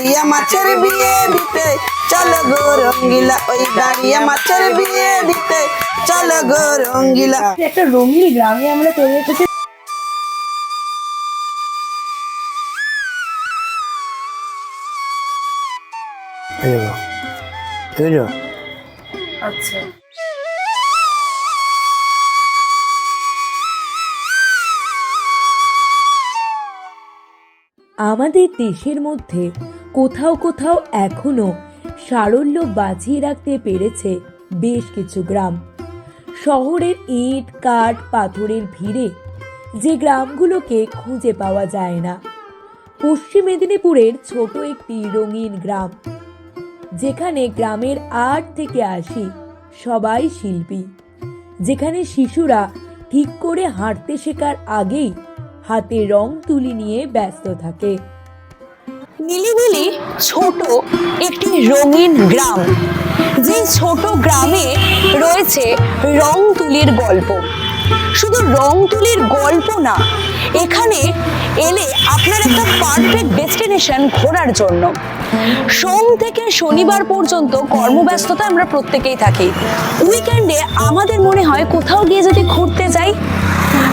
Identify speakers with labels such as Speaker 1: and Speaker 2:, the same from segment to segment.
Speaker 1: দাঁড়িয়ে মাছের বিয়ে দিতে। চলো গো রঙ্গিলা ওই দাঁড়িয়ে মাছের বিয়ে দিতে। চলো গো রঙ্গিলা।
Speaker 2: একটা রঙিন গ্রামে আমরা চলে এসেছি। আচ্ছা।
Speaker 3: আমাদের দেশের মধ্যে কোথাও কোথাও এখনও সারল্য বাঁচিয়ে রাখতে পেরেছে বেশ কিছু গ্রাম। শহরের ইট, কাঠ, পাথরের ভিড়ে যে গ্রামগুলোকে খুঁজে পাওয়া যায় না। পশ্চিম মেদিনীপুরের ছোট একটি রঙিন গ্রাম, যেখানে গ্রামের আট থেকে আশি সবাই শিল্পী, যেখানে শিশুরা ঠিক করে হাঁটতে শেখার আগেই হাতে রং তুলি নিয়ে ব্যস্ত থাকে।
Speaker 4: নিলিবিলি ছোট একটি রঙিন গ্রাম। যে ছোট গ্রামে রয়েছে রং তুলির গল্প। শুধু রং তুলির গল্প না, এখানে এলে আপনার একটা পারফেক্ট ডেস্টিনেশন ঘোরার জন্য। সোম থেকে শনিবার পর্যন্ত কর্মব্যস্ততা আমরা প্রত্যেকেই থাকি। উইকেন্ডে আমাদের মনে হয় কোথাও গিয়ে যদি ঘুরতে যাই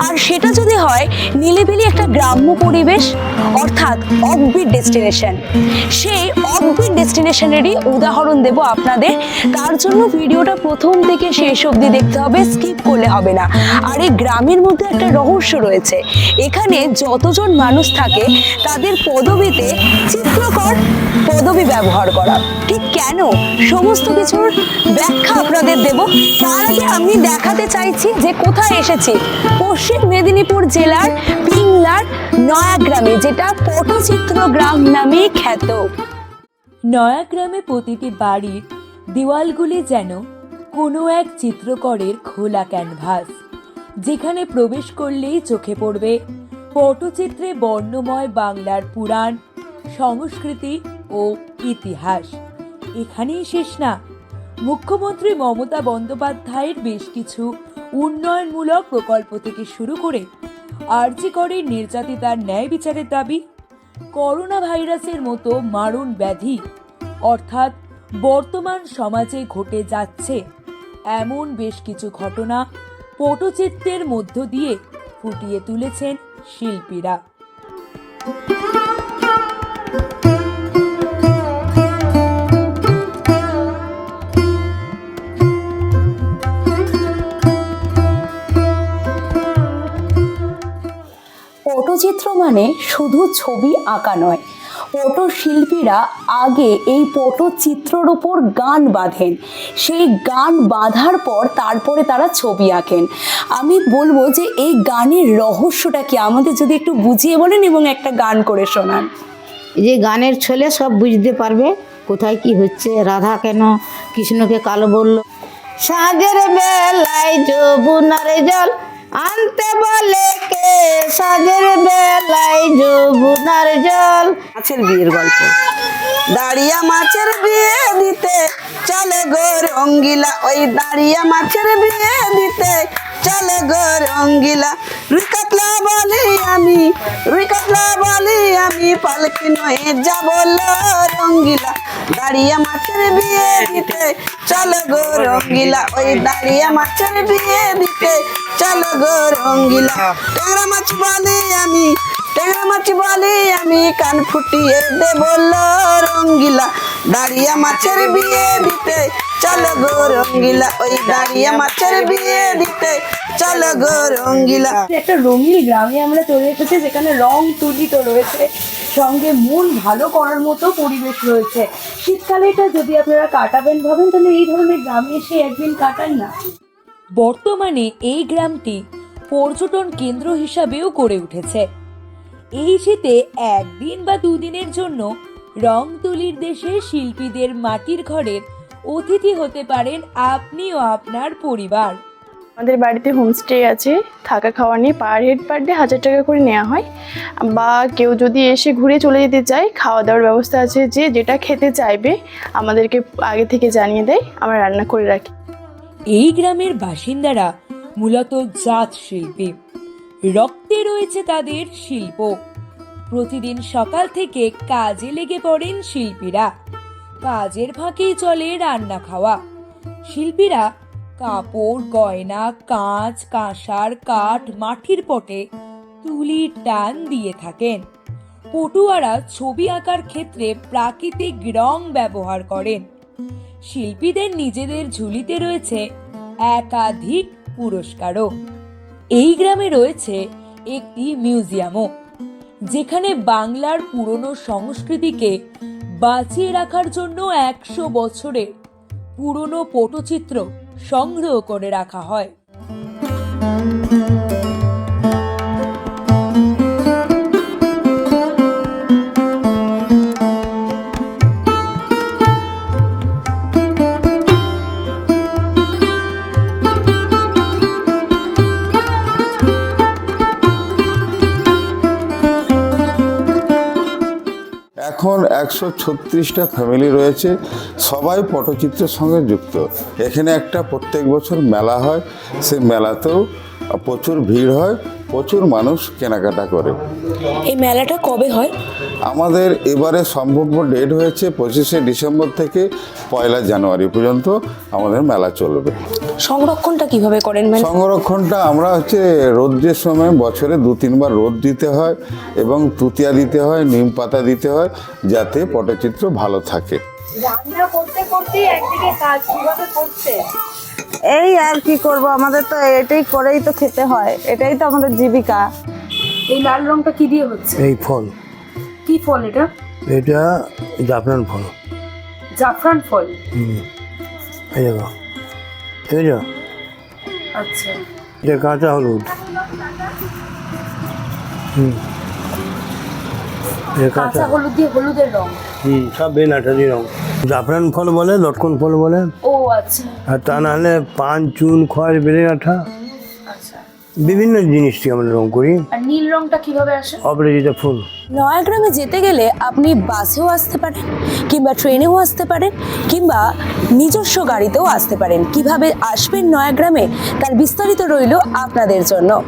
Speaker 4: আর সেটা যদি হয়, নিলিবিলি একটা গ্রাম্য পরিবেশ, অর্থাৎ অফবিট ডেস্টিনেশন সেই অফবিট ডেস্টিনেশনেরই উদাহরণ দেব আপনাদের। তার জন্য ভিডিওটা প্রথম থেকে শেষ অবধি দেখতে হবে স্কিপ করলে হবে না। আর এই গ্রামের মধ্যে একটা রহস্য রয়েছে। এখানে যতজন মানুষ থাকে, তাদের পদবিতে চিত্রকর পদবি ব্যবহার করা। ঠিক কেন? সমস্ত কিছুর ব্যাখ্যা আপনাদের দেব। তার আগে আমি দেখাতে চাইছি যে কোথায় এসেছি। পশ্চিম মেদিনীপুর জেলার পিংলার নয়াগ্রামে, যেটা পটচিত্র গ্রাম নামে খ্যাত।
Speaker 3: নয়াগ্রামে প্রতিটি বাড়ির দেওয়ালগুলি যেন কোনো এক চিত্রকরের খোলা ক্যানভাস, যেখানে প্রবেশ করলেই চোখে পড়বে পটচিত্রে বর্ণময় বাংলার পুরাণ, সংস্কৃতি ও ইতিহাস। এখানেই শেষ না, মুখ্যমন্ত্রী মমতা বন্দ্যোপাধ্যায়ের বেশ কিছু উন্নয়নমূলক প্রকল্প থেকে শুরু করে আর্জি করে নির্যাতিতার ন্যায় বিচারের দাবি করোনা ভাইরাসের মতো মারণ ব্যাধি, অর্থাৎ বর্তমান সমাজে ঘটে যাচ্ছে এমন বেশ কিছু ঘটনা পটচিত্রের মধ্য দিয়ে ফুটিয়ে তুলেছেন শিল্পীরা।
Speaker 4: পটচিত্র মানে শুধু ছবি আঁকা নয়। পটশিল্পীরা আগে এই পটচিত্রর উপর গান বাঁধেন। সেই গান বাঁধার পর তারপরে তারা ছবি আঁকেন। আমি বলব যে এই গানের রহস্যটা কি আমাদের যদি একটু বুঝিয়ে বলেন এবং একটা গান করে শোনান।
Speaker 5: যে গানের ছেলে সব বুঝতে পারবে কোথায় কি হচ্ছে, রাধা কেন, কৃষ্ণকে কালো বলল। সাজের বেলায় যবুনার জল আনতে বলে কে? সাজের বেলায় যবুনার জল।
Speaker 1: মাছের বিয়ের গল্প। দাঁড়িয়া মাছের বিয়ে দিতে চলে গো রঙ্গিলা। ওই দাঁড়িয়া মাছের বিয়ে দিতে চলে গো রঙ্গিলা রুই কাতলা বলি আমি রুই কাতলা বলি আমি পালকি নয়ে যাব রঙ্গিলা। দাঁড়িয়া মাছের বিয়ে দিতে চলো গো রঙ্গিলা, ওই দাঁড়িয়া মাছের বিয়ে দিতে চলো গো রঙ্গিলা। ট্যাংরা মাছ বলি আমি, ট্যাংরা মাছ বলি আমি কান ফুটিয়ে দেব রঙ্গিলা। দাঁড়িয়া মাছের বিয়ে দিতে। চলো গো রঙ্গিলা ওই দাঁড়িয়া মাছের বিয়ে দিতে। চলো গো রঙ্গিলা।
Speaker 2: একটা রঙিন গ্রামে আমরা চলে এসেছি যেখানে রং তুলি তো রয়েছে। সঙ্গে মন ভালো করার মতো পরিবেশ রয়েছে। শীতকালে এটা যদি আপনারা কাটাবেন ভাবেন তাহলে এই ধরনের গ্রামে এসে একদিন কাটান না।
Speaker 3: বর্তমানে এই গ্রামটি পর্যটন কেন্দ্র হিসাবেও গড়ে উঠেছে। এই শীতে একদিন বা দুদিনের জন্য রং তুলির দেশে শিল্পীদের মাটির ঘরের অতিথি হতে পারেন আপনি ও আপনার পরিবার।
Speaker 6: আমাদের বাড়িতে হোমস্টে আছে থাকা খাওয়া নিয়ে পার হেড পার ডে হাজার টাকা করে নেওয়া হয়। বা কেউ যদি এসে ঘুরে চলে যেতে চায় খাওয়া দাওয়ার ব্যবস্থা আছে যে যেটা খেতে চাইবে আমাদেরকে আগে থেকে জানিয়ে দেয় আমরা রান্না করে রাখি।
Speaker 3: এই গ্রামের বাসিন্দারা মূলত জাত শিল্পী। রক্তে রয়েছে তাদের শিল্প। প্রতিদিন সকাল থেকে কাজে লেগে পড়েন শিল্পীরা। কাজের ফাঁকেই চলে রান্না খাওয়া। শিল্পীরা কাপড়, গয়না, কাঁচ, কাঁসার, কাঠ, মাটির পটে তুলির টান দিয়ে থাকেন। পটুয়ারা ছবি আঁকার ক্ষেত্রে প্রাকৃতিক রং ব্যবহার করেন। শিল্পীদের নিজেদের ঝুলিতে রয়েছে একাধিক পুরস্কারও। এই গ্রামে রয়েছে একটি মিউজিয়ামও। যেখানে বাংলার পুরনো সংস্কৃতিকে বাঁচিয়ে রাখার জন্য একশো বছরের পুরনো পটচিত্র সংগ্রহ করে রাখা হয়।
Speaker 7: এখন একশো ছত্রিশটা ফ্যামিলি রয়েছে। সবাই পটচিত্রের সঙ্গে যুক্ত। এখানে একটা প্রত্যেক বছর মেলা হয়। সেই মেলাতেও প্রচুর ভিড় হয়। প্রচুর মানুষ কেনাকাটা করে।
Speaker 4: এই মেলাটা কবে হয়?
Speaker 7: আমাদের এবারে সম্ভাব্য ডেট হয়েছে পঁচিশে ডিসেম্বর থেকে পয়লা জানুয়ারি পর্যন্ত আমাদের মেলা চলবে।
Speaker 4: সংরক্ষণটা কীভাবে করেন মানে?
Speaker 7: সংরক্ষণটা আমরা হচ্ছে রৌদ্রের সময় বছরে দু তিনবার রোদ দিতে হয় এবং তুতিয়া দিতে হয় নিম পাতা দিতে হয় যাতে পটচিত্র ভালো থাকে।
Speaker 2: রান্না করতে করতে একদিকে কাজ কীভাবে করছে
Speaker 1: এই আর কি করব? আমাদের তো এটাই করেই তো খেতে হয়। এটাই তো আমাদের জীবিকা।
Speaker 2: এই লাল রংটা কি দিয়ে হচ্ছে?
Speaker 8: এই ফল।
Speaker 2: কি ফল এটা?
Speaker 8: এটা জাফরান ফল।
Speaker 2: জাফরান ফল?
Speaker 8: হুম। এই দেখো। ঠিক আছে
Speaker 2: আচ্ছা।
Speaker 8: এটা কাঁচা হলুদ। হুম।
Speaker 2: কাঁচা। হলুদ দিয়ে হলুদের রং।
Speaker 8: হুম সব বেন আঠারি রং। জাফরান ফল বলে লটকন ফল বলে।
Speaker 2: ও আচ্ছা।
Speaker 8: আর তা নাহলে পান চুন খড় বেলে আঠা।
Speaker 2: আচ্ছা।
Speaker 8: বিভিন্ন জিনিসটি আমরা রং করি।
Speaker 2: আর নীল রংটা কীভাবে আসে?
Speaker 8: অপরাজিতা ফুল।
Speaker 4: নয়াগ্রামে যেতে গেলে আপনি বাসেও আসতে পারেন কিংবা ট্রেনেও আসতে পারেন কিংবা নিজস্ব গাড়িতেও আসতে পারেন। কীভাবে আসবেন নয়াগ্রামে তার বিস্তারিত রইল আপনাদের জন্য।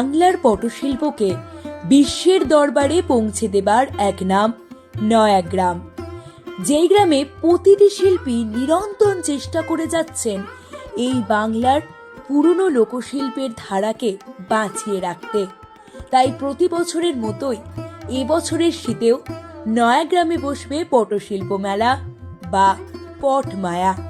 Speaker 3: বাংলার পটশিল্পকে বিশ্বের দরবারে পৌঁছে দেবার এক নাম, নয়াগ্রাম। যেই গ্রামে প্রতিটি শিল্পী নিরন্তর চেষ্টা করে যাচ্ছেন, এই বাংলার পুরনো লোকশিল্পের ধারাকে বাঁচিয়ে রাখতে। তাই প্রতি বছরের মতোই এবছরের শীতেও নয়াগ্রামে বসবে পটশিল্প মেলা বা পটমায়া।